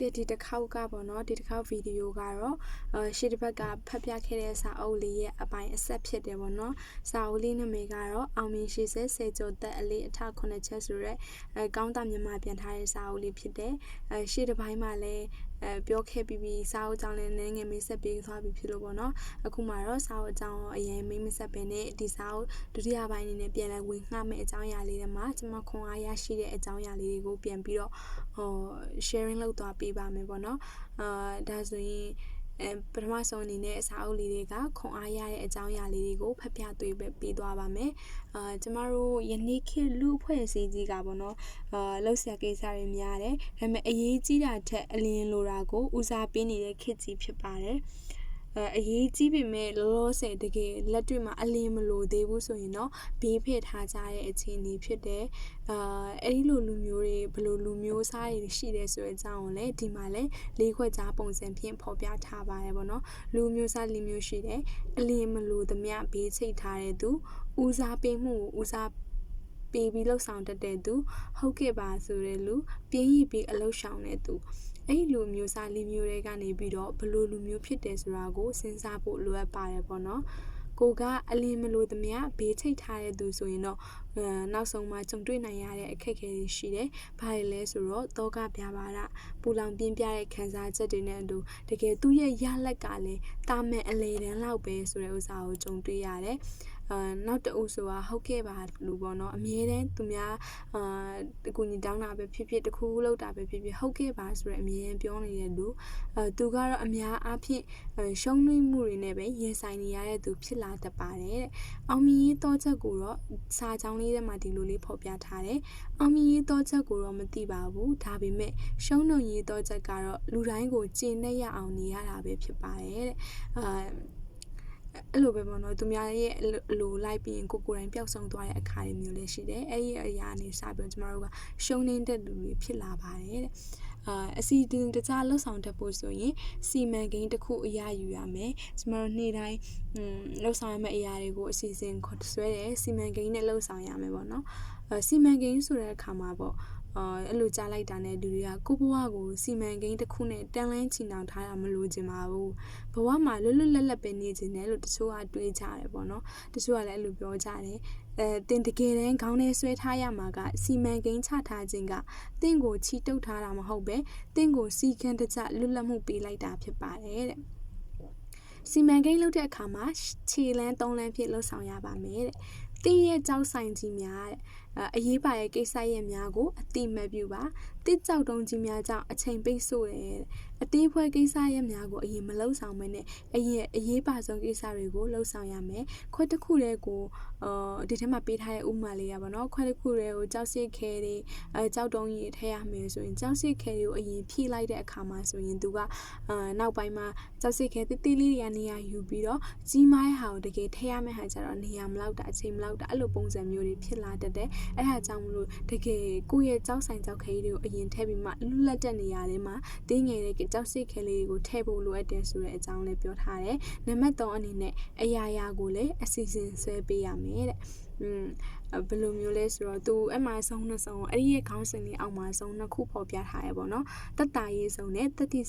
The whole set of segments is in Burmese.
ကဲ့ဒီတစ်ခေါက်ကပေါ့နော်ဒီတစ်ခေါက်ဗီဒီယိုကတော့အရှေ့တစ်ဘက်ကဖတ်ပြခဲ့တဲ့စာအုပ်လေးရဲ့အပိုင်းအဆက်ဖြစ်တယ်ပေါ့နော်စာအုပ်လေးနာမည်ကတော့အောင်မြင်ရှိစေစေကျော်သက်အလေးအထခုနှစ်ချက်ဆိုရက်အဲကောင်းတာမြန်မာပြန်ထားတဲ့စာအုပ်လေးဖြစ်တယ်အဲရှေ့တစ်ပိုင်းမှာလည်းအဲပြောခဲ့ပြီးပြီးစာအုပ်ကြောင့်လည်းနည်းငယ်မိတ်ဆက်ပေးသွားပြီဖြစ်လို့ပေါ့နော်အခုမှတော့စာအုပ်အကြောင်းအရင်မိတ်မဆက်ပဲနဲ့ဒီစာအုပ်ဒုတိယပိုင်းအနေနဲ့ပြန်လဲဝင်ငှမယ့်အကြောင်းအရာလေးတွေမှာကျွန်မခွန်အားရရှိတဲ့အကြောင်းအရာလေးတွေကိုပြန်ပြီးတော့ဟို sharing လုပ်သွားပေးပါမယ်ပေါ့နော်အာဒါဆိုရင် အဲပထမဆုံးအနေနဲ့အစာအုပ်လေးတွေကခွန်အားရတဲ့အကြောင်းအရာလေးတွေကိုဖတ်ပြသွေးပေးသွားပါမယ်။အာကျမတို့ယနေ့ခေတ်လူအဖွဲ့အစည်းကြီးကပေါ့နော်အာလောက်ဆရာကိစ္စတွေများတယ်။ဒါပေမဲ့အရေးကြီးတာထက်အလင်းလိုတာကိုဦးစားပေးနေတဲ့ခေတ်ကြီးဖြစ်ပါတယ်။ အဲအရေးကြီးပေမဲ့လောလောဆယ်တကယ်လက်တွေ့မှာအလင်းမလို့သေးဘူးဆိုရင်တော့ဘေးဖယ်ထားကြတဲ့အခြေအနေဖြစ်တယ်အာအဲ့ဒီလိုလူမျိုးတွေဘယ်လိုလူမျိုးစားတွေရှိတယ်ဆိုတဲ့အကြောင်းကိုလည်းဒီမှာလည်းလေးခွက်ကြားပုံစံဖြင့်ဖော်ပြထားပါတယ်ပေါ့နော်လူမျိုးစားလူမျိုးရှိတယ်အလင်းမလို့သမျှဘေးချိတ်ထားတဲ့သူဦးစားပေးမှုဦးစားပေးပြီးလှုပ်ဆောင်တတ်တဲ့သူဟုတ်ကဲ့ပါဆိုတဲ့လူပြင်းရပြီးအလှုပ်ဆောင်တဲ့သူ အဲ့ဒီလူမျိုးစားလူမျိုးတွေကနေပြီးတော့ဘလို့လူမျိုးဖြစ်တယ်ဆိုတာကိုစဉ်းစားဖို့လိုအပ်ပါတယ်ပေါ့နော်ကိုကအလင်းမလို့သမျှဘေးချိတ်ထားတဲ့သူဆိုရင်တော့နောက်ဆုံးမှကြုံတွေ့နိုင်ရတဲ့အခက်အခဲတွေရှိတယ်။ဘာတွေလဲဆိုတော့တောကပြပါတာပူလောင်ပြင်းပြတဲ့ခံစားချက်တွေနဲ့အတူတကယ်သူ့ရဲ့ရလက်ကလည်းတာမန်အလေတန်းလောက်ပဲဆိုတဲ့ဥစ္စာကိုကြုံတွေ့ရတယ်။ အာနောက်တအုပ်ဆိုတာဟုတ်ကဲ့ပါလို့ပေါ့နော်အမြဲတမ်းသူများအာအကူညီတောင်းတာပဲဖြစ်ဖြစ်တခုခုလောက်တာပဲဖြစ်ဖြစ်ဟုတ်ကဲ့ပါဆိုရအမြဲတမ်းပြောနေတဲ့လူအဲသူကတော့အများအားဖြင့်ရှုံးနှွေးမှုတွေနဲ့ပဲရင်ဆိုင်နေရတဲ့သူဖြစ်လာတတ်ပါတယ်တဲ့အောင်မြင်ရေးတော့ချက်ကိုတော့စာကြောင်းလေးထဲမှာဒီလိုလေးဖော်ပြထားတယ်အောင်မြင်ရေးတော့ချက်ကိုတော့မသိပါဘူးဒါပေမဲ့ရှုံးနှုံရေးတော့ချက်ကတော့လူတိုင်းကိုကျင့်တဲ့ရအောင်နေရတာပဲဖြစ်ပါတယ်တဲ့အာ အဲ့လိုပဲပေါ့နော်သူများရဲ့အလိုလိုက်ပြီးရင်ကိုကိုယ်တိုင်ပျောက်ဆုံးသွားတဲ့အခါတွေမျိုးလည်းရှိတယ်အဲ့ဒီအရာနေစပြီးကျမတို့ကရှုံးနေတဲ့လူတွေဖြစ်လာပါတယ်တဲ့အာအစီအစဉ်တခြားလှုပ်ဆောင်တတ်ဖို့ဆိုရင်စီမံကိန်းတစ်ခုအရာယူရမယ်ကျမတို့နေ့တိုင်းလှုပ်ဆောင်ရမယ့်အရာတွေကိုအစီအစဉ်ခေါ်ဆွဲတယ်စီမံကိန်းနဲ့လှုပ်ဆောင်ရမယ်ပေါ့နော်အစီမံကိန်းဆိုတဲ့အခါမှာပေါ့ အာအဲ့လိုကြားလိုက်တာနဲ့လူတွေကကိုဘဝကိုစီမံကိန်းတစ်ခုနဲ့တန်လန်းချီနှောင်ထားတာမလိုချင်ပါဘူးဘဝမှာလွတ်လွတ်လပ်လပ်ပဲနေချင်တယ်လို့တချို့ကတွေးကြတယ်ပေါ့နော်တချို့ကလည်းအဲ့လိုပြောကြတယ်အဲတင်တကယ်တမ်းခေါင်းထဲဆွဲထားရမှာကစီမံကိန်းချထားခြင်းကတင့်ကိုချီတုပ်ထားတာမဟုတ်ပဲတင့်ကိုစီကံတကြလွတ်လပ်မှုပေးလိုက်တာဖြစ်ပါတယ်တဲ့စီမံကိန်းလုပ်တဲ့အခါမှာခြေလန်းသုံးလန်းဖြစ်လှုပ်ဆောင်ရပါမယ်တဲ့။တင်းရဲ့ကြောက်ဆိုင်ကြီးများတဲ့အရေးပါတဲ့ကိစ္စရဲ့များကိုအတိမတ်ပြုပါတစ်ကြောက်တုံးကြီးများကြောင့်အချိန်ပိတ်ဆို့တယ်အသေးဖွဲကိစ္စရဲ့များကိုအရင်မလှုပ်ဆောင်မနဲ့အရင်အရေးပါဆုံးကိစ္စတွေကိုလှုပ်ဆောင်ရမယ်ခွက်တစ်ခုတည်းကိုအာဒီထဲမှာပေးထားတဲ့ဥမာလေးရပါတော့ခွက်တစ်ခုတည်းကိုကြောက်စစ်ခဲတွေအဲကြောက်တုံးကြီးထည့်ရမယ်ဆိုရင်ကြောက်စစ်ခဲတွေကိုအရင်ဖြည့်လိုက်တဲ့အခါမှာဆိုရင်သူကအာနောက်ပိုင်းမှာကြောက်စစ်ခဲတိတိလေးတွေကနေရာယူပြီးတော့ကြီးမားတဲ့ဟာကိုတကယ်ထည့်ရမယ့်ဟာကျတော့နေရာမလောက်တာအချိန်မလောက်တာအဲ့လိုပုံစံမျိုးတွေဖြစ်လာတတ်တယ်အဲ့ဒါကြောင့်မလို့တကယ်ကိုယ့်ရဲ့ကြောက်ဆိုင်ကြောက်ခဲတွေကိုအရင်ထည့်ပြီးမှလွတ်လပ်တဲ့နေရာတွေမှာတင်းငယ်တဲ့ကြောက်စိတ်ခဲလေးတွေကိုထည့်ဖို့လိုအပ်တယ်ဆိုတဲ့အကြောင်းလည်းပြောထားတယ်နံပါတ်3အနေနဲ့အရာရာကိုလည်းအစီအစဉ်ဆွဲပေးရမယ်တဲ့อืมဘယ်လိုမျိုးလဲဆိုတော့သူအဲ့မှာဆုံးနှစ်ဆုံးအဲ့ဒီရဲ့ခေါင်းစဉ်လေးအောက်မှာဆုံးနှစ်ခုပေါ်ပြထားရပေါ့နော်တက်တာရေးဆုံးနဲ့တက်တိ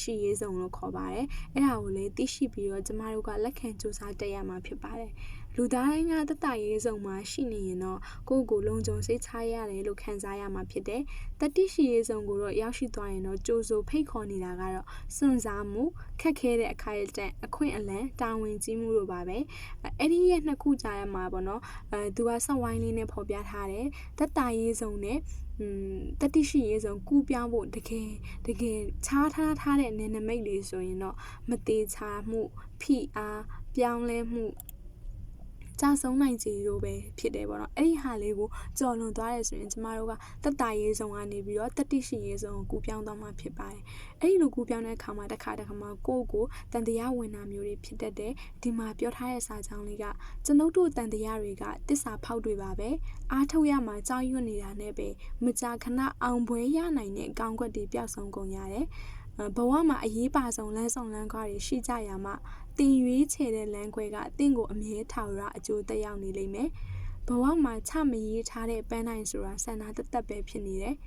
ရှိရေးဆုံးလို့ခေါ်ပါတယ်အဲ့ဒါကိုလည်းသိရှိပြီးတော့ကျမတို့ကလက်ခံစူးစမ်းတက်ရမှာဖြစ်ပါတယ် လူသားတိုင်းကတတရေးစုံမှာရှိနေရင်တော့ကိုယ့်ကိုယ်လုံခြုံစိတ်ချရတယ်လို့ခံစားရမှာဖြစ်တယ်။တတိရှိရေးစုံကိုတော့ရောက်ရှိသွားရင်တော့ကြိုးစိုးဖိတ်ခေါ်နေတာကတော့စွန့်စားမှုခက်ခဲတဲ့အခိုက်အတန့်အခွင့်အလန့်တာဝန်ကြီးမှုတို့ပါပဲ။အဲ့ဒီရဲ့နှစ်ခုကြားရမှာပေါ့နော်။အဲသူကစောက်ဝိုင်းလေးနဲ့ဖော်ပြထားတယ်။တတရေးစုံနဲ့อืมတတိရှိရေးဆုံးကူပြောင်းဖို့တကယ်တကယ်ခြားထားထားတဲ့နည်းနမိတ်လေးဆိုရင်တော့မသေးချာမှုဖိအားပြောင်းလဲမှု ကြာဆုံးနိုင်ကြလို့ပဲဖြစ်တယ်ပေါ့နော်အဲ့ဒီဟာလေးကိုကြော်လွန်သွားတယ်ဆိုရင်ကျမတို့ကတက်တာရေးဆုံးကနေပြီးတော့တတိရှိရေးဆုံးကိုကူပြောင်းသွားမှာဖြစ်ပါတယ်အဲ့ဒီလိုကူပြောင်းတဲ့အခါမှာတစ်ခါတစ်ခါမှာကိုယ့်ကိုတန်တရားဝင်တာမျိုးတွေဖြစ်တတ်တယ်ဒီမှာပြောထားတဲ့စာကြောင်းလေးကကျွန်ုပ်တို့တန်တရားတွေကတစ္ဆာဖောက်တွေပါပဲအားထုတ်ရမှာကြောက်ရွံ့နေတာနဲ့ပဲမကြာခဏအောင်ပွဲရနိုင်တဲ့အကောင့်ကွက်တွေပျောက်ဆုံးကုန်ရတယ် ဘဝမှာအရေးပါဆုံးလမ်းဆောင်လမ်းကားတွေရှိကြရမှာတင်ရွေးချယ်တဲ့လမ်းခွဲကတင့်ကိုအမြဲထောင်ရအကျိုးသက်ရောက်နေလိမ့်မယ်။ဘဝမှာချမရေးထားတဲ့ပန်းတိုင်းဆိုတာဆန္ဒတသက်ပဲဖြစ်နေတယ်။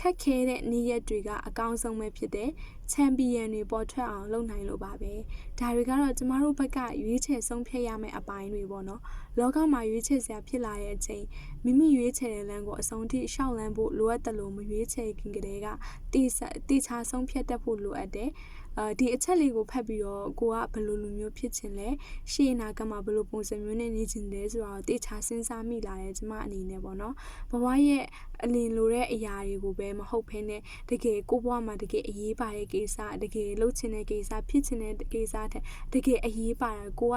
ခက်ခဲတဲ့နေ့ရက်တွေကအကောင်းဆုံးပဲဖြစ်တဲ့ချန်ပီယံတွေပေါ်ထွက်အောင်လုပ်နိုင်လို့ပါပဲဒါတွေကတော့ကျမတို့ဘက်ကရွေးချယ်ဆုံးဖြတ်ရမယ့်အပိုင်းတွေပေါ့နော်လောကမှာရွေးချယ်စရာဖြစ်လာတဲ့အချိန်မိမိရွေးချယ်တဲ့လမ်းကိုအဆုံးထိရှောက်လန်းဖို့လိုအပ်တယ်လို့မရွေးချယ်ခင်ကတည်းကတိစတိချဆုံးဖြတ်တတ်ဖို့လိုအပ်တယ် အာဒီအချက်လေးကိုဖတ်ပြီးတော့ကိုကဘယ်လိုလူမျိုးဖြစ်ချင်လဲရှေ့အနာကမှာဘယ်လိုပုံစံမျိုးနဲ့နေချင်တယ်ဆိုတာကိုတေချာစဉ်းစားမိလာတယ်ကျမအနေနဲ့ပေါ့နော်ဘဝရဲ့အလင်းလိုတဲ့အရာတွေကိုပဲမဟုတ်ဘဲနဲ့တကယ်ကိုဘဝမှာတကယ်အရေးပါတဲ့ကိစ္စတကယ်လှုပ်ချင်တဲ့ကိစ္စဖြစ်ချင်တဲ့ကိစ္စတဲ့တကယ်အရေးပါတာကိုက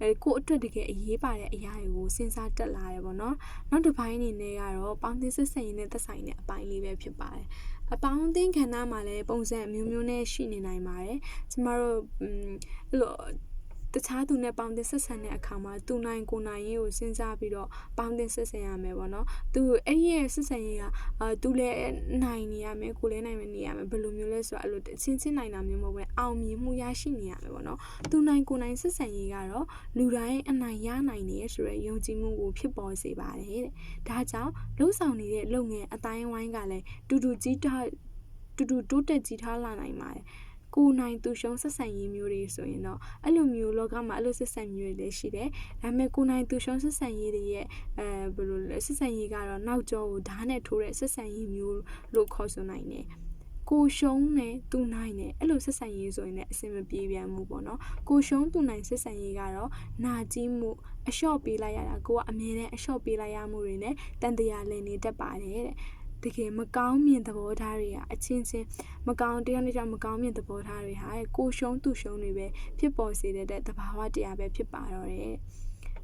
အဲကိုအတွက်တကယ်အရေးပါတဲ့အရာတွေကိုစဉ်းစားတက်လာတယ်ပေါ့နော်နောက်တစ်ပိုင်းအနေနဲ့ကတော့ပေါင်းသင်းဆက်ဆံရေးနဲ့သက်ဆိုင်တဲ့အပိုင်းလေးပဲဖြစ်ပါတယ် အပေါင်းအသင်းခန္ဓာမှာလည်းပုံစံအမျိုးမျိုးနဲ့ရှိနေနိုင်ပါတယ်ကျမတို့အဲ့လို တခြားသူနဲ့ပေါင်းတင်ဆက်ဆံတဲ့အခါမှာသူနိုင်ကိုနိုင်ရေးကိုစဉ်းစားပြီးတော့ပေါင်းတင်ဆက်ဆံရမယ်ပေါ့နော်သူအဲ့ဒီရဲ့ဆက်ဆံရေးကအာသူလည်းနိုင်နေရမယ်ကိုလည်းနိုင်နေရမယ်ဘယ်လိုမျိုးလဲဆိုတော့အဲ့လိုချင်းချင်းနိုင်တာမျိုးမဟုတ်ဘူးအောင်မြင်မှုရရှိနေရမယ်ပေါ့နော်သူနိုင်ကိုနိုင်ဆက်ဆံရေးကတော့လူတိုင်းအနိုင်ရနိုင်နေရဆိုရယ်ယုံကြည်မှုကိုဖြစ်ပေါ်စေပါတယ်တဲ့ဒါကြောင့်လှုပ်ဆောင်နေတဲ့လုပ်ငန်းအတိုင်းဝိုင်းကလည်းတူတူကြီးထားတူတူတိုးတက်ကြီးထားလာနိုင်ပါတယ် ကိုနိုင်သူရှုံးဆက်ဆံရေးမျိုးတွေဆိုရင်တော့အဲ့လိုမျိုးလောကမှာအဲ့လိုဆက်ဆံမျိုးတွေလည်းရှိတယ်။ဒါပေမဲ့ကိုနိုင်သူရှုံးဆက်ဆံရေးတွေရဲ့အဲဘယ်လိုလဲဆက်ဆံရေးကတော့နောက်ကျောကိုဓာတ်နဲ့ထိုးတဲ့ဆက်ဆံရေးမျိုးလို့ခေါ်ဆိုနိုင်တယ်။ကိုရှုံးနဲ့သူနိုင်နဲ့အဲ့လိုဆက်ဆံရေးဆိုရင်လည်းအဆင်မပြေပြန်မှုပေါ့နော်ကိုရှုံးသူနိုင်ဆက်ဆံရေးကတော့နာကြီးမှုအလျှော့ပေးလိုက်ရတာကိုကအမြဲတမ်းအလျှော့ပေးလိုက်ရမှုတွေနဲ့တန်တရားလည်နေတတ်ပါတယ်တဲ့ တကယ်မကောင်းမြင်သဘောထားတွေကအချင်းချင်းမကောင်းတရားနဲ့ကြောင့်မကောင်းမြင်သဘောထားတွေဟာကိုရှုံးသူရှုံးတွေပဲဖြစ်ပေါ်စေတဲ့တဘာဝတရားပဲဖြစ်ပါတော့တယ်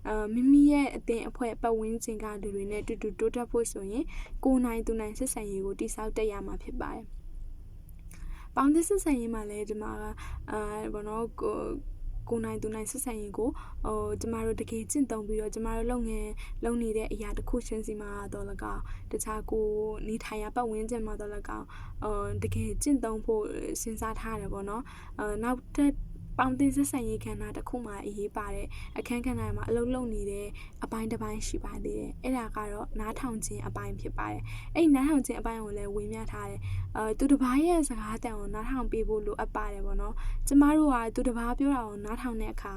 အာမိမိရဲ့အသင်အဖွဲ့ပတ်ဝန်းကျင်ကလူတွေနဲ့တူတူတိုးတက်ဖို့ဆိုရင်ကိုနိုင်သူနိုင်ဆက်ဆံရေးကိုတိဆောက်တက်ရမှာဖြစ်ပါတယ်။ပေါင်းသစ်ဆက်ဆံရေးမှာလည်းဒီမှာအာဘောနော်ကို ကိုနိုင်သူနိုင်ဆက်ဆံရင်ကိုဟိုကျမတို့တကယ်ကျင့်သုံးပြီးတော့ကျမတို့လုပ်ငန်းလုပ်နေတဲ့အရာတစ်ခုချင်းစီမှာတော့လကောက်တခြားကိုနေထိုင်ရပတ်ဝန်းကျင်မှာတော့လကောက်ဟိုတကယ်ကျင့်သုံးဖို့စဉ်းစားထားတယ်ပေါ့နော်အဲနောက်ထပ် ပေါင်းတင်ဆက်ဆံရေးခန္ဓာတစ်ခုမှအရေးပါတဲ့အခန်းကဏ္ဍမှာအလုပ်လုပ်နေတဲ့အပိုင်းတစ်ပိုင်းရှိပါသေးတယ်အဲ့ဒါကတော့နားထောင်ခြင်းအပိုင်းဖြစ်ပါတယ်အဲ့ဒီနားထောင်ခြင်းအပိုင်းကိုလည်းဝေမျှထားတယ်အဲသူတစ်ပါးရဲ့စကားတန်ကိုနားထောင်ပေးဖို့လိုအပ်ပါတယ်ပေါ့နော်ကျမတို့ကသူတစ်ပါးပြောတာကိုနားထောင်တဲ့အခါ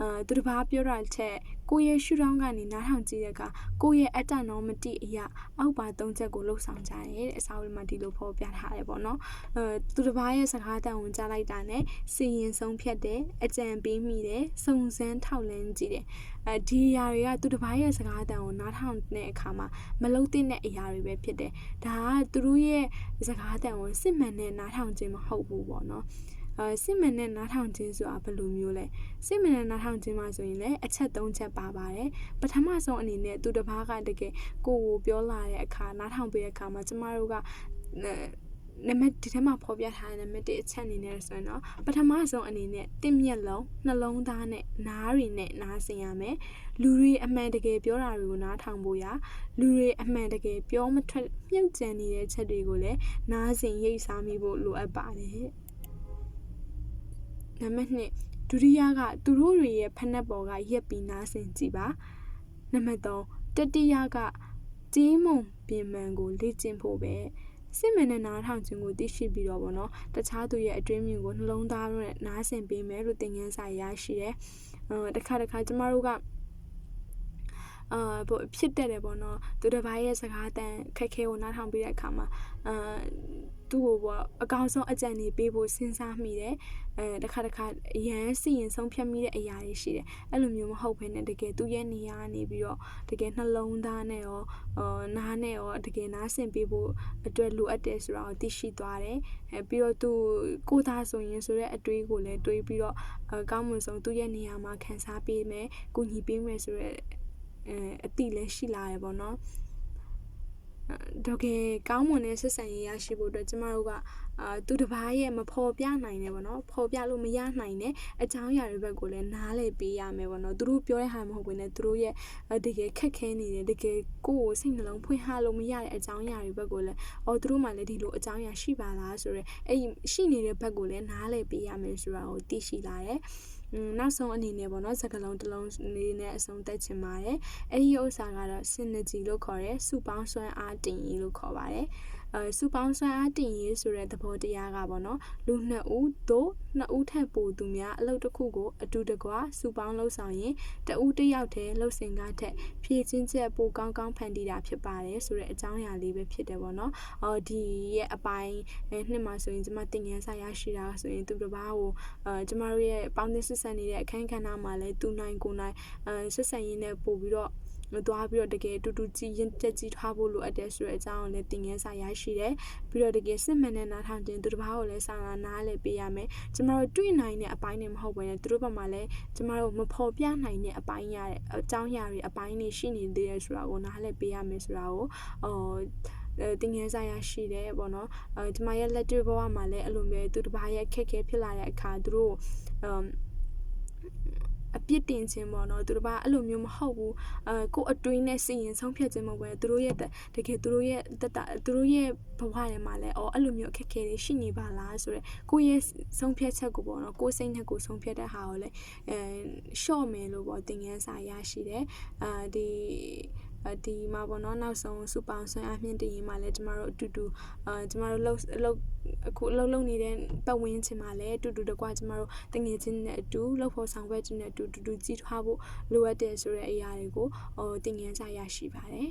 အာသူတစ်ပါးပြောတာချက်ကိုရဲ့ရှုထောင့်ကနေနားထောင်ကြည့်တဲ့အခါကိုရဲ့အတ္တနောမတိအရာအောက်ပါသုံးချက်ကိုလှုပ်ဆောင်ကြတယ်တဲ့အစာဝင်မှာဒီလိုဖော်ပြထားတယ်ပေါ့နော်အဲသူတစ်ပါးရဲ့စကားတန်ဝင်ကြားလိုက်တာနဲ့စီရင်ဆုံးဖြတ်တယ်အကြံပေးမိတယ်စုံစမ်းထောက်လန်းကြည့်တယ်အဲဒီအရာတွေကသူတစ်ပါးရဲ့စကားတန်ကိုနားထောင်တဲ့အခါမှာမလုံတဲ့အရာတွေပဲဖြစ်တယ်ဒါကသူတို့ရဲ့စကားတန်ကိုစစ်မှန်တဲ့နားထောင်ခြင်းမဟုတ်ဘူးပေါ့နော်အဲစစ်မှန်တဲ့နားထောင်ခြင်းဆိုတာဘယ်လိုမျိုးလဲစစ်မှန်တဲ့နားထောင်ခြင်းမှာဆိုရင်လည်းအချက်၃ချက်ပါပါတယ်ပထမဆုံးအနေနဲ့သူတစ်ပါးကတကယ်ကိုကိုပြောလာတဲ့အခါနားထောင်ပေးတဲ့အခါမှာကျမတို့က နံပါတ်ဒီထဲမှာဖော်ပြထားတဲ့နံပါတ်1အချက်အနေနဲ့ဆိုရင်တော့ပထမဆုံးအနေနဲ့တင့်မျက်လုံးနှလုံးသားနဲ့နားတွေနဲ့နားဆင်ရမယ်လူတွေအမှန်တကယ်ပြောတာတွေကိုနားထောင်ဖို့ရလူတွေအမှန်တကယ်ပြောမထွက်မြုပ်ကြံနေတဲ့ချက်တွေကိုလည်းနားဆင်ရိပ်စားမိဖို့လိုအပ်ပါတယ်နံပါတ်2ဒုတိယကသူတို့တွေရဲ့ဖက်နှက်ပေါ်ကရက်ပြီးနားဆင်ကြည့်ပါနံပါတ်3တတိယကကြီးမုံပြင်မှန်ကိုလေ့ကျင့်ဖို့ပဲ စစ်မှန်တဲ့နားထောင်ခြင်းကိုသိရှိပြီးတော့ဗောနော်တခြားသူရဲ့အတွင်းမြင်ကိုနှလုံးသားနဲ့နားဆင်ပေးမယ်လို့သင်ခန်းစာရရှိတယ်။အဲတခါတခါကျမတို့က အာပေါ့ဖြစ်တတ်တယ်ပေါ့နော်သူတစ်ပိုင်းရဲ့စကားတန်ခက်ခဲကိုနားထောင်ပြီးတဲ့အခါမှာအာသူ့ကိုပေါ့အကောင်းဆုံးအကြံဉာဏ်ပေးဖို့စဉ်းစားမိတယ်အဲတခါတခါအရန်စီရင်ဆုံးဖြတ်မိတဲ့အရာတွေရှိတယ်အဲ့လိုမျိုးမဟုတ်ဘဲနဲ့တကယ်သူ့ရဲ့နေရာနေပြီးတော့တကယ်နှလုံးသားနဲ့ရောအာနားနဲ့ရောတကယ်နားဆင်ပေးဖို့အတွက်လိုအပ်တယ်ဆိုတာကိုသိရှိသွားတယ်အဲပြီးတော့သူကိုသားဆိုရင်ဆိုတဲ့အတွေးကိုလည်းတွေးပြီးတော့အကောင်းမွန်ဆုံးသူ့ရဲ့နေရာမှာခံစားပေးမယ်ကူညီပေးမယ်ဆိုတဲ့ အဲအတိလည်းရှိလာရပေါ့နော်တကယ်ကောင်းမွန်တဲ့ဆက်ဆံရေးရရှိဖို့အတွက်ကျမတို့ကအာသူတစ်ပါးရဲ့မဖော်ပြနိုင်တယ်ပေါ့နော်ဖော်ပြလို့မရနိုင်တဲ့အကြောင်းအရာတွေဘက်ကိုလည်းနားလည်ပေးရမယ်ပေါ့နော်သူတို့ပြောတဲ့ဟာမဟုတ်ဘဲနဲ့သူတို့ရဲ့တကယ်ခက်ခဲနေတယ်တကယ်ကိုယ့်ကိုစိတ်နှလုံးဖွင့်ဟလို့မရတဲ့အကြောင်းအရာတွေဘက်ကိုလည်းအော်သူတို့မှလည်းဒီလိုအကြောင်းအရာရှိပါလားဆိုတော့အဲ့ရှိနေတဲ့ဘက်ကိုလည်းနားလည်ပေးရမယ်ဆိုတာကိုသိရှိလာတယ် နောက်ဆုံးအနေနဲ့ပေါ့နော်စကလုံးတစ်လုံးလေးနဲ့အဆုံးသက်ချင်ပါတယ်အဲ့ဒီဥစ္စာကတော့ synergy လို့ခေါ်တယ်စုပေါင်းစွမ်းအားတင်ရလို့ခေါ်ပါတယ် အဲစုပေါင်းဆွမ်းအားတင်ရေးဆိုတဲ့သဘောတရားကပေါ့နော်လူနှစ်ဦးတို့နှစ်ဦးထက်ပိုသူများအလုပ်တစ်ခုကိုအတူတကွစုပေါင်းလှုပ်ဆောင်ရင်တဦးတစ်ယောက်တည်းလှုပ်စင်ကားထက်ဖြည့်ချင်းချက်ပိုကောင်းကောင်းဖန်တီးတာဖြစ်ပါတယ်ဆိုတဲ့အကြောင်းအရာလေးပဲဖြစ်တယ်ပေါ့နော်အော်ဒီရဲ့အပိုင်းအဲနှစ်မှာဆိုရင်ကျမတင်ငန်းဆိုင်ရရှိတာဆိုရင်သူတစ်ပါးကိုအဲကျမတို့ရဲ့ပေါင်းသင်းဆက်ဆံနေတဲ့အခန်းကဏ္ဍမှာလည်းသူနိုင်ကိုနိုင်အဲဆက်ဆံရင်းနဲ့ပို့ပြီးတော့မ သွားပြီးတော့တကယ်တူတူကြည်ရင်တက်ကြည်ထွားဖို့လိုအပ်တယ်ဆိုတဲ့အကြောင်းကိုလည်းသင်ခန်းစာရရှိတယ်ပြီးတော့တကယ်စစ်မှန်တဲ့နားထောင်ခြင်းသူတစ်ပါးကိုလည်းစာနာနားလည်းပေးရမယ်ကျမတို့တွေ့နိုင်တဲ့အပိုင်းတွေမဟုတ်ဘဲနဲ့သူတို့ဘက်မှာလည်းကျမတို့မဖော်ပြနိုင်တဲ့အပိုင်းရတဲ့အကြောင်းအရာတွေအပိုင်းတွေရှိနေသေးတယ်ဆိုတာကိုနားလည်းပေးရမယ်ဆိုတာကိုအော်အဲတင်ငယ်ဆိုင်ရရှိတယ်ပေါ့နော်အဲဒီမှာရဲ့လက်တွေ့ဘဝမှာလည်းအဲ့လိုမျိုးသူတစ်ပါးရဲ့ခက်ခဲဖြစ်လာတဲ့အခါသူတို့ အမ်အပြစ်တင်ခြင်းပေါ့နော်သူတို့ကအဲ့လိုမျိုးမဟုတ်ဘူးအဲကိုယ်အတွင်းနဲ့စီရင်ဆုံးဖြတ်ခြင်းမဟုတ်ပဲသူတို့ရဲ့တကယ်သူတို့ရဲ့တတသူတို့ရဲ့ဘဝထဲမှာလည်းအော်အဲ့လိုမျိုးအခက်အခဲတွေရှိနေပါလားဆိုတော့ကိုယ့်ရဲ့ဆုံးဖြတ်ချက်ကိုပေါ့နော်ကိုယ်စိတ်နဲ့ကိုယ်ဆုံးဖြတ်တဲ့ဟာကိုလည်းအဲရှော့မယ်လို့ပေါ့သင်ခန်းစာရရှိတယ်အာဒီ ဒီမှာပေါ့နော်နောက်ဆုံးစူပေါင်းဆွမ်းအမြင့်တင်ရင်မှလည်းကျမတို့အတူတူအာကျမတို့လှုပ်လှုပ်အခုလှုပ်လှုပ်နေတဲ့ပတ်ဝန်းကျင်မှာလည်းအတူတူတကွာကျမတို့တငယ်ချင်းနဲ့အတူလှုပ်ဖို့ဆောင်ရွက်ခြင်းနဲ့အတူတူတူကြီးထွားဖို့လိုအပ်တယ်ဆိုတဲ့အရာတွေကိုဟိုသင်ငန်းစာရရှိပါတယ်